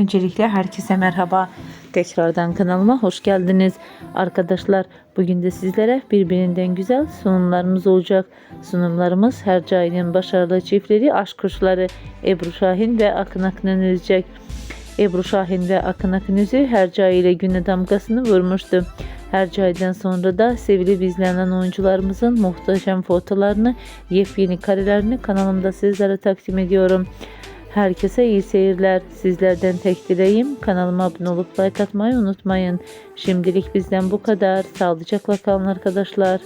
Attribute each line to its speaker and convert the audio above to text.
Speaker 1: Öncelikle herkese merhaba. Tekrardan kanalıma hoş geldiniz. Arkadaşlar bugün de sizlere birbirinden güzel sunumlarımız olacak. Sunumlarımız Hercai'nin başarılı çiftleri aşk kuşları Ebru Şahin ve Akın Akın'ın üzecek. Ebru Şahin ve Akın Akın Üzü Hercai ile güne damgasını vurmuştu. Hercai'den sonra da sevilip izlenen oyuncularımızın muhteşem fotolarını, yepyeni karelerini kanalımda sizlere takdim ediyorum. Herkese iyi seyirler. Sizlerden tek dileğim kanalıma abone olup like atmayı unutmayın. Şimdilik bizden bu kadar. Sağlıcakla kalın arkadaşlar.